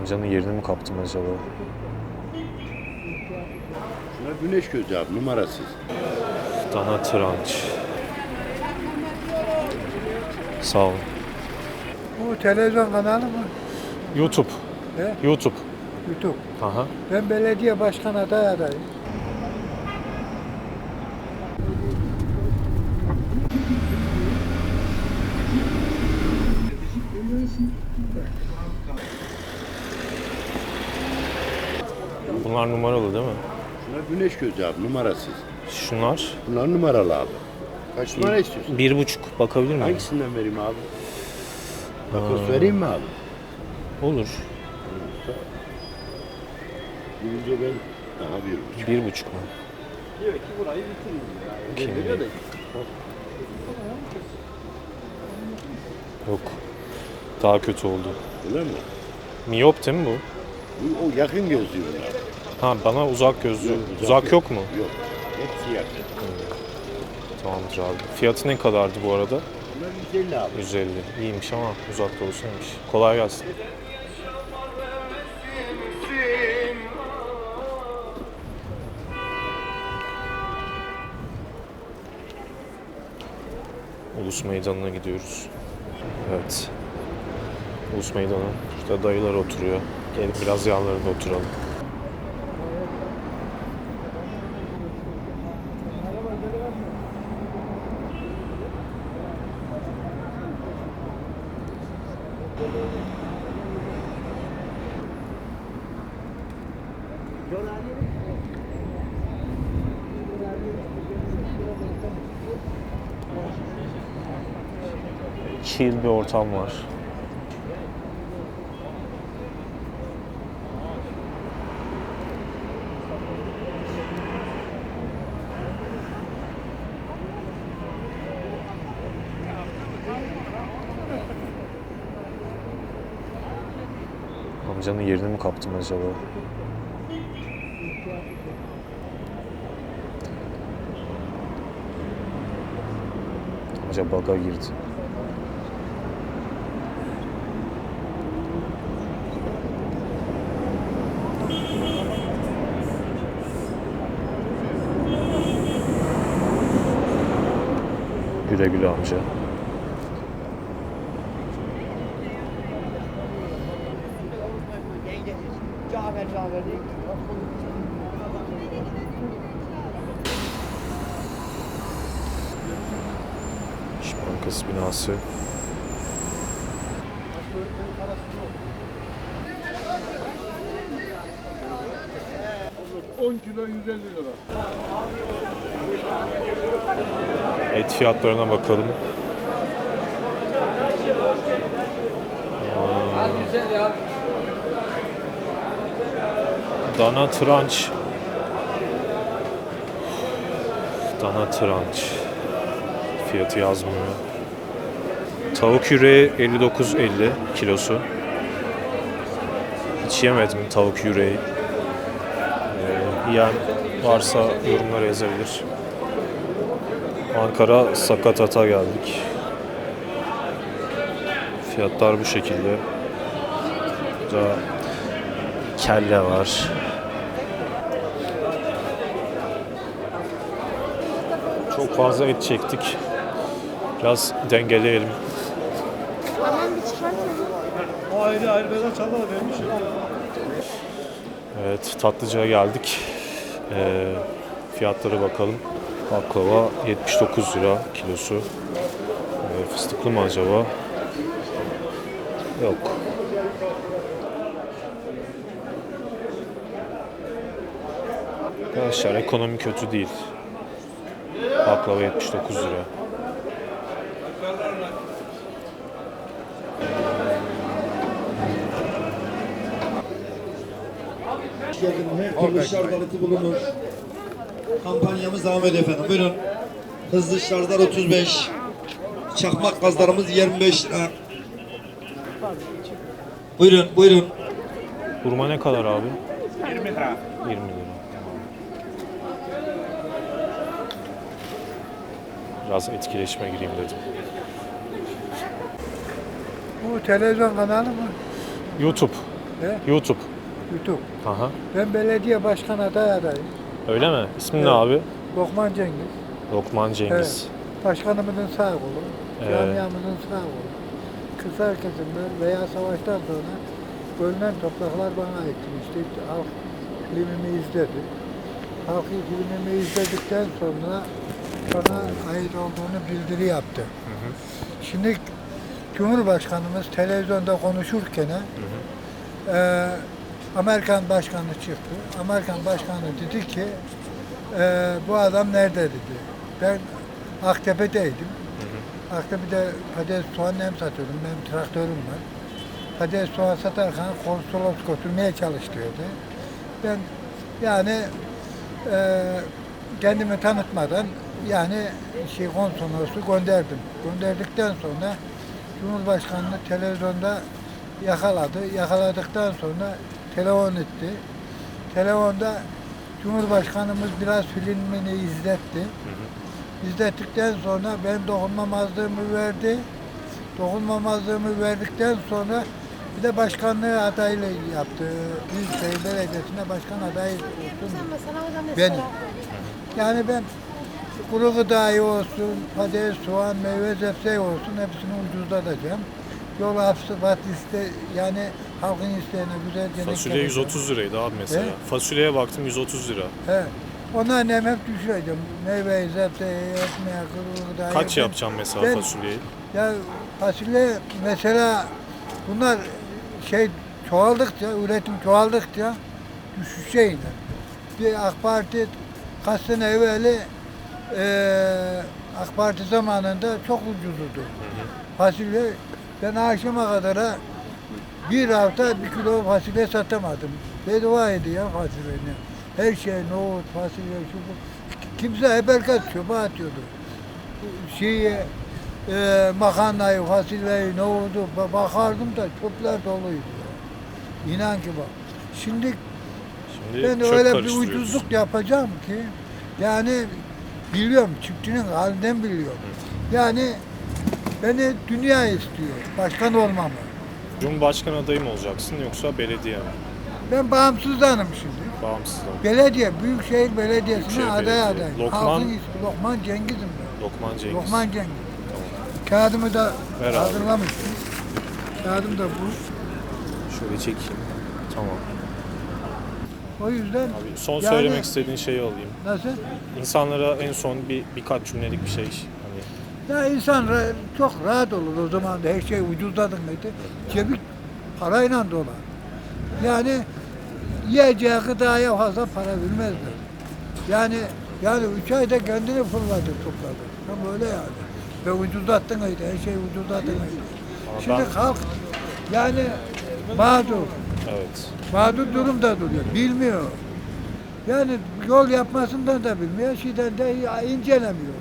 Amcanın yerini mi kaptım acaba? Şuna güneş gözü abi numarasız. Dana tranç. Sağ olun. Bu televizyon kanalı mı? YouTube. He? YouTube. YouTube. Aha. Ben belediye başkan aday adayım. Bunlar numaralı değil mi? Şuna güneş gözü abi numarasız. Şunlar. Bunlar numaralı abi. Kaç numara istiyorsun? Bir buçuk. Bakabilir miyim? Hangisinden vereyim abi? Takoz vereyim mi abi? Olur. Birinci ben daha bir buçuk. Bir buçuk mu? Okey. Yok. Daha kötü oldu. Öyle mi? Miyop değil mi bu? Bu- O yakın gözlü bunlar. Ha bana uzak gözlü. Yok, uzak, yok. mu? Yok. Hepsi yakın. Tamamdır abi. Fiyatı ne kadardı bu arada? Bunlar 150 abi. 150. İyiymiş ama uzakta olsaymış. Kolay gelsin. Ulus Meydanı'na gidiyoruz. Evet. Ulus Meydanı. İşte dayılar oturuyor. Gelin biraz yanlarında oturalım. Chill bir ortam var. Amcanın yerini mi kaptım acaba? Amca baga girdi. Güle güle amca. binası. Et fiyatlarına bakalım. Hmm. Dana tranç. Dana tranç. Fiyatı yazmıyor. Tavuk yüreği 59.50 kilosu. Hiç yemedim tavuk yüreği. Ee, yiyen varsa yorumlara yazabilir. Ankara Sakatat'a geldik. Fiyatlar bu şekilde. Burada kelle var. Çok fazla et çektik. Biraz dengeleyelim. Tamam bir çıkartalım. Evet tatlıcıya geldik. Ee, fiyatlara bakalım. Baklava 79 lira kilosu. Ee, fıstıklı mı acaba? Yok. Arkadaşlar ekonomi kötü değil. Baklava 79 lira. Her türlü şarj aleti bulunur. Kampanyamız devam ediyor efendim. Buyurun. Hızlı şarjlar 35. Çakmak gazlarımız 25 lira. Buyurun, buyurun. Hurma ne kadar abi? 20 lira. 20 lira. Biraz etkileşime gireyim dedim. Bu televizyon kanalı mı? YouTube. He? YouTube. YouTube. Aha. Ben belediye başkan aday adayım. Öyle mi? İsmin ne Evet. abi? Lokman Cengiz. Lokman Cengiz. Başkanımızın sağ kolu. Evet. Camiamızın sağ kolu. Kısa kesimler veya savaştan sonra bölünen topraklar bana aitmişti. Halk filmimi izledi. Halk filmimi izledikten sonra bana ait olduğunu bildiri yaptı. Şimdi Cumhurbaşkanımız televizyonda konuşurken e, Amerikan başkanı çıktı. Amerikan başkanı dedi ki e, bu adam nerede dedi. Ben Aktepe'deydim. Aktepe'de patates soğan nem satıyordum. Benim traktörüm var. Patates soğan satarken konsolos götürmeye çalıştırıyordu. Ben yani e, kendimi tanıtmadan yani şey konsolosu gönderdim. Gönderdikten sonra Cumhurbaşkanını televizyonda yakaladı. Yakaladıktan sonra telefon etti. Telefonda Cumhurbaşkanımız biraz filmini izletti. İzlettikten sonra benim dokunmamazlığımı verdi. Dokunmamazlığımı verdikten sonra bir de başkanlığı adaylığı yaptı. Büyükşehir Belediyesi'ne başkan adayı olsun. Ben, yani ben kuru gıdayı olsun, patates, soğan, meyve, zepse olsun hepsini ucuzlatacağım. Yol hapsi, iste yani halkın isteğine güzelce Fasulye ne 130 liraydı abi mesela. He? Fasulyeye baktım 130 lira. He. Onların hem hep düşüreceğim. Meyveyi, ekmeği, kuru gıdayı. Kaç yapacağım mesela ben- fasulyeyi? Ya fasulye mesela bunlar şey çoğaldıkça, üretim çoğaldıkça düşüşe iner. Bir AK Parti kaç sene evveli eee AK Parti zamanında çok ucuzdu. Fasulye ben akşama kadar bir hafta bir kilo fasulye satamadım. Bedavaydı ya fasulyenin. Her şey nohut, fasulye, şu bu. Kimse eberkat çöpe atıyordu. Şeyi, e, makarnayı, fasulyeyi, nohudu ba- bakardım da çöpler doluydu. ya. İnan ki bak. Şimdi Şimdi ben öyle bir ucuzluk yapacağım ki yani biliyorum çiftçinin halinden biliyorum. Yani beni dünya istiyor. Başkan olmamı. Cumhurbaşkanı adayı mı olacaksın yoksa belediye mi? Ben bağımsızdanım şimdi. Bağımsız adam. Belediye, Büyükşehir Belediyesi'ne Büyükşehir aday Belediye. adayım. Lokman- Lokman Cengiz'im ben. Lokman Cengiz. Lokman Cengiz. Kağıdımı da Ver abi. hazırlamıştım. Kağıdım da bu. Şöyle çekeyim. Tamam. O yüzden Abi son Yani- söylemek istediğin şeyi alayım. nasıl? İnsanlara en son bir birkaç cümlelik bir şey. Ya insan ra- çok rahat olur o zaman da her şey ucuzladı mıydı? Cebi parayla dolar. Yani yiyeceği gıdaya fazla para vermezler. Yani yani üç ayda kendini fırladı topladı. Tam öyle yani. Ve ucuzlattın mıydı? Her şey ucuzlattın mıydı? Şimdi halk yani mağdur. evet. Mağdur durumda duruyor. Bilmiyor. Yani yol yapmasından da bilmiyor. Şeyden de incelemiyor.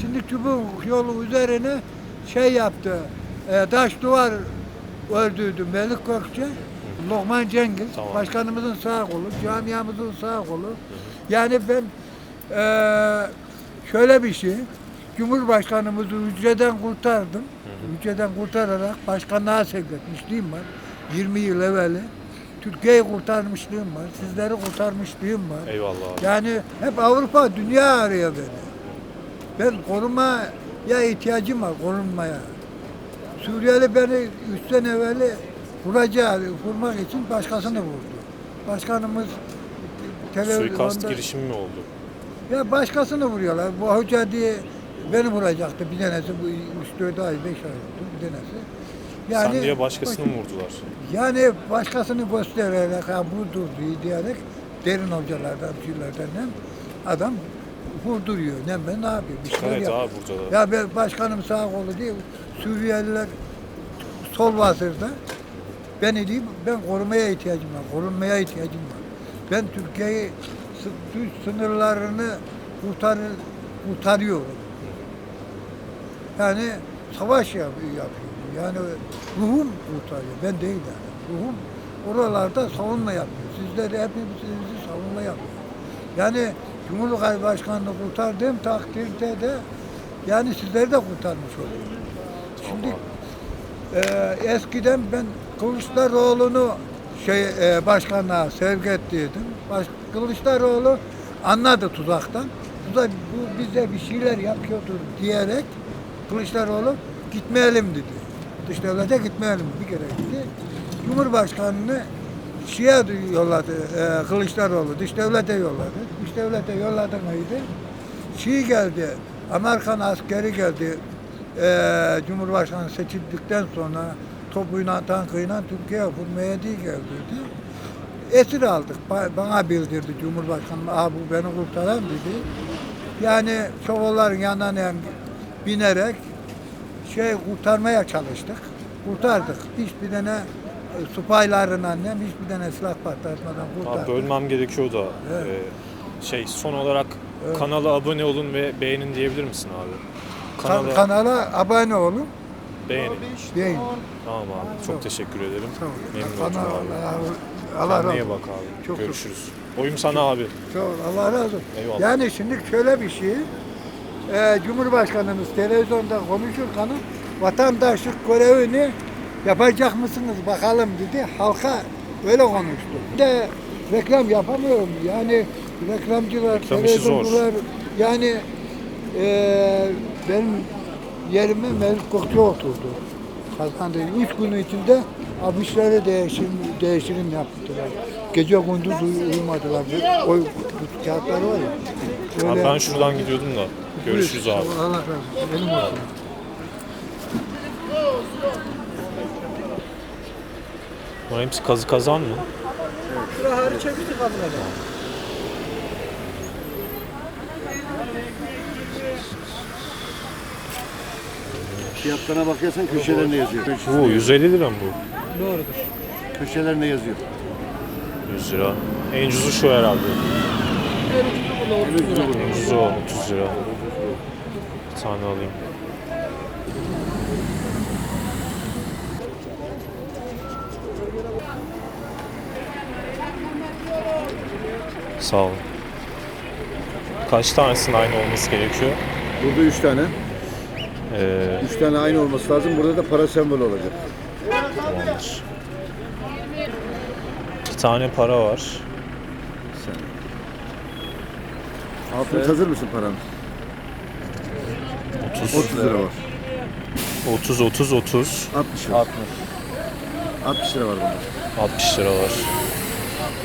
Şimdi çubuk yolu üzerine şey yaptı. E, taş duvar ördüydü Melik Gökçe. Lokman Cengiz. Tamam. Başkanımızın sağ kolu. Camiamızın sağ kolu. Yani ben e, şöyle bir şey. Cumhurbaşkanımızı hücreden kurtardım. Hücreden kurtararak başkanlığa sevk etmişliğim var. 20 yıl evveli. Türkiye'yi kurtarmışlığım var. Sizleri kurtarmışlığım var. Eyvallah abi. Yani hep Avrupa, dünya arıyor beni. Ben korumaya ihtiyacım var, korunmaya. Suriyeli beni üç sene evveli vuracağı, vurmak için başkasını vurdu. Başkanımız Suikast televizyonda... girişimi mi oldu? Ya başkasını vuruyorlar. Bu hoca diye beni vuracaktı bir tanesi. Bu 3-4 ay, 5 ay oldu bir tanesi. Sen diye başkasını mı vurdular? Yani başkasını göstererek ha budur diye diyerek derin hocalardan, şeylerden adam vurduruyor. Ne ben ne yapayım? Bir şey Evet yap- abi burada da. Ya ben başkanım sağ kolu diye Suriyeliler sol vasırda beni diyeyim ben korumaya ihtiyacım var. Korunmaya ihtiyacım var. Ben Türkiye'yi sı- Türk sınırlarını kurtar, kurtarıyorum. Yani savaş yap- yapıyorum. Yani ruhum kurtarıyor. Ben değil yani. Ruhum oralarda savunma yapıyor. Sizler hepimizi savunma yapıyor. Yani Cumhurbaşkanlığı kurtardığım takdirde de yani sizleri de kurtarmış oluyor. Şimdi e, eskiden ben Kılıçdaroğlu'nu şey e, başkanlığa sevk ettiydim. Baş, Kılıçdaroğlu anladı tuzaktan. Tuzak bu bize bir şeyler yapıyordur diyerek Kılıçdaroğlu gitmeyelim dedi. Dış devlete gitmeyelim bir kere gitti. Cumhurbaşkanını şeye yolladı e, Kılıçdaroğlu dış devlete yolladı. Dış devlete yolladı mıydı? Şii geldi. Amerikan askeri geldi. E, Cumhurbaşkanı seçildikten sonra topuyla tankıyla Türkiye'ye vurmaya diye geldi. Esir aldık. Ba- Bana bildirdi Cumhurbaşkanı. Aha bu beni kurtaran dedi. Yani şovalların yanından hem binerek şey kurtarmaya çalıştık. Kurtardık. Hiçbir tane e, supayların annem hiçbir tane silah patlatmadan Abi kurtardık. bölmem gerekiyor da Evet. e, şey son olarak kanala abone olun ve beğenin diyebilir misin abi? Kan- Kanala kanala abone olun. beğenin. Deyin. Tamam abi. Çok teşekkür ederim. Memnun oldum abi. Allah razı Kendine bak abi. Çok- Görüşürüz. Oyum sana abi. Sağ ol, Allah razı olsun. Eyvallah. Yani şimdi şöyle bir şey. e, Cumhurbaşkanımız televizyonda konuşurken vatandaşlık görevini yapacak mısınız bakalım dedi. Halka öyle konuştu. Bir De reklam yapamıyorum. Yani reklamcılar, Reklam işi zor. televizyoncular yani e, benim yerime Melik Gökçe oturdu. Kazandı. Üç gün içinde abişleri değişim, değişim yaptılar. Gece gündüz uy- uyumadılar. O bu kağıtlar var ya. Abi öyle- ben şuradan gidiyordum da. Görüşürüz abi. Allah razı olsun. Benim olsun. Bunların hepsi kazı kazan mı? Fiyatlarına bakıyorsan köşelerinde yazıyor. Oo 150 lira mı bu? Köşelerinde yazıyor. 100 lira. En ucuzu şu herhalde. En ucuzu o 30 lira. Bir tane alayım. Sağ olun. Kaç tanesinin aynı olması gerekiyor? Burada üç tane. Ee, Üç tane aynı olması lazım. Burada da para sembolü olacak. tamamdır. İki tane para var. Altın hazır mısın paranın? 30, 30 lira var. 30, 30, 30. 60 lira. 60 lira var bunda. 60 lira var.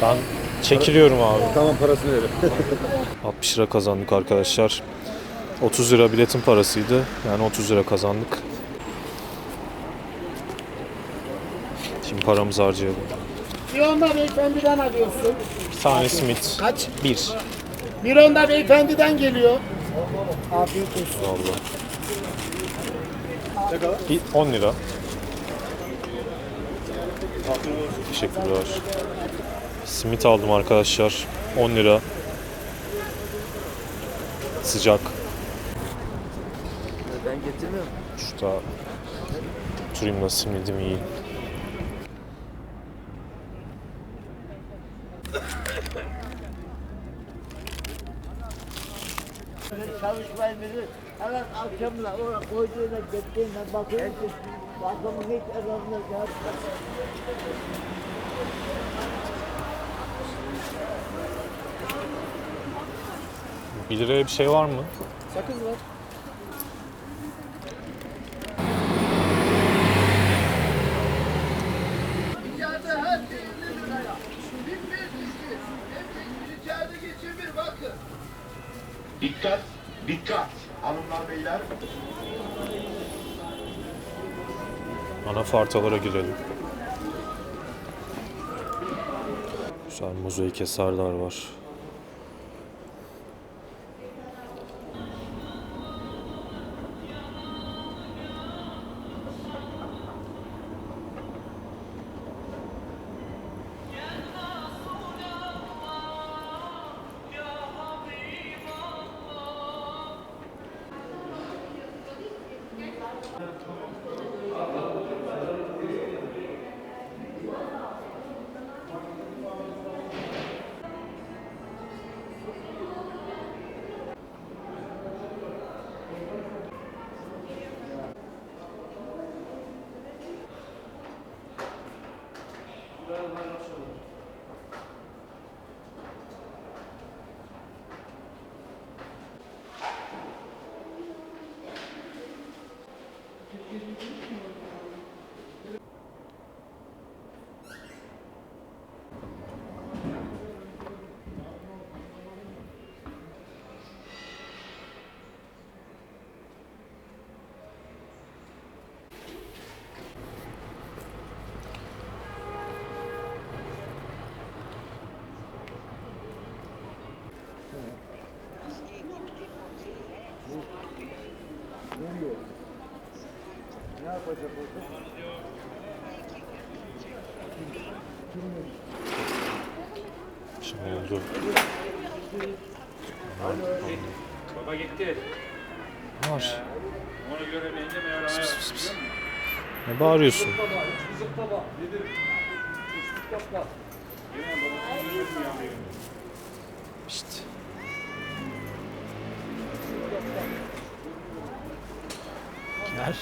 Ben çekiliyorum abi. Tamam parasını verin. 60 lira kazandık arkadaşlar. 30 lira biletin parasıydı. Yani 30 lira kazandık. Şimdi paramızı harcayalım. Bir onda beyefendiden alıyorsun. Bir tane simit. Kaç? Bir. Bir onda beyefendiden geliyor. Afiyet olsun. Valla. Bir 10 lira. Teşekkürler. Simit aldım arkadaşlar. 10 lira. Sıcak. Ben getirmiyorum. Şurada oturayım da simidimi yiyeyim. Çalışmayı bilir. Evet akşamla oraya koyduğuna gittiğinde bakıyorum ki bakımı hiç azalmıyor. 1 liraya bir şey var mı? Sakız var. Dikkat, dikkat hanımlar beyler. Ana Anafartalara girelim. Güzel mozaik eserler var. Şimdi oldu. Baba gitti. Var. Onu göremeyince meğer ayağı Ne bağırıyorsun? İşte. Gel.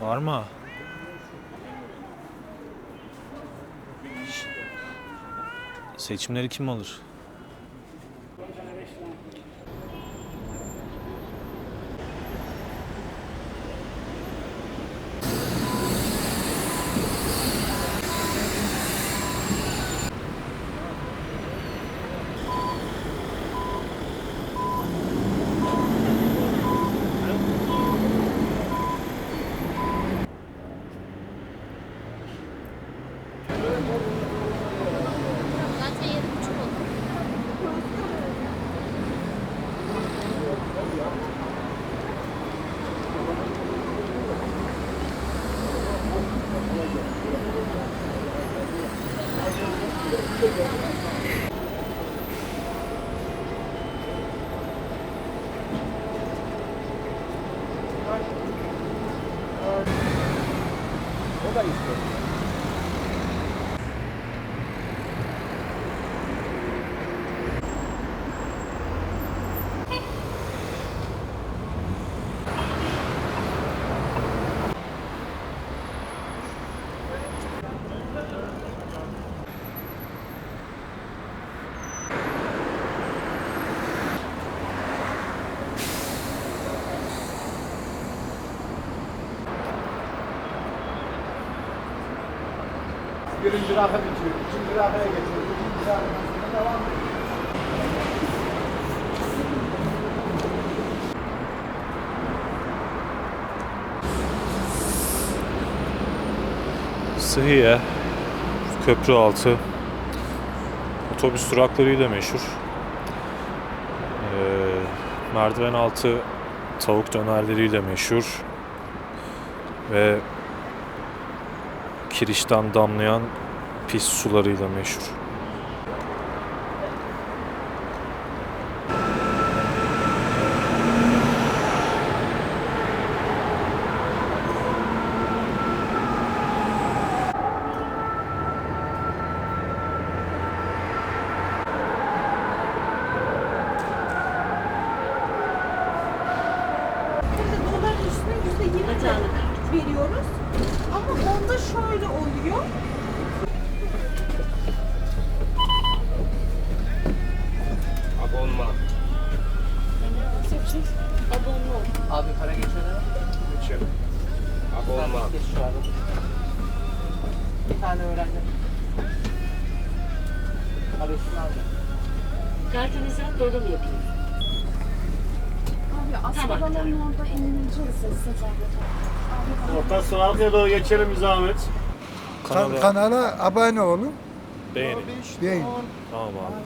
Bağırma. Şşt. Seçimleri kim alır? Zaten yedi buçuk oldu. Birinci rakı bitiyor. İkinci rakıya geçiyor. Rakıdan sonra devam ediyor. Sıhhiye, köprü altı, otobüs duraklarıyla meşhur. Ee, merdiven altı tavuk dönerleriyle meşhur. Ve kirişten damlayan pis sularıyla meşhur. Şimdi doların üstüne yüzde yirmi de veriyoruz. Ama onda şöyle oluyor. Abonma. Abi para geçene Geçelim. Abonma. geç şu an. Bir tane öğrendim. Parasını aldım. Kartınıza dolum yapayım. Abi Aslanların orada inileceğiz sıcak. Orta sıraya doğru geçelim bir zahmet. Kan- kanala abone olun. Beğenin. Beğenin. Tamam abi.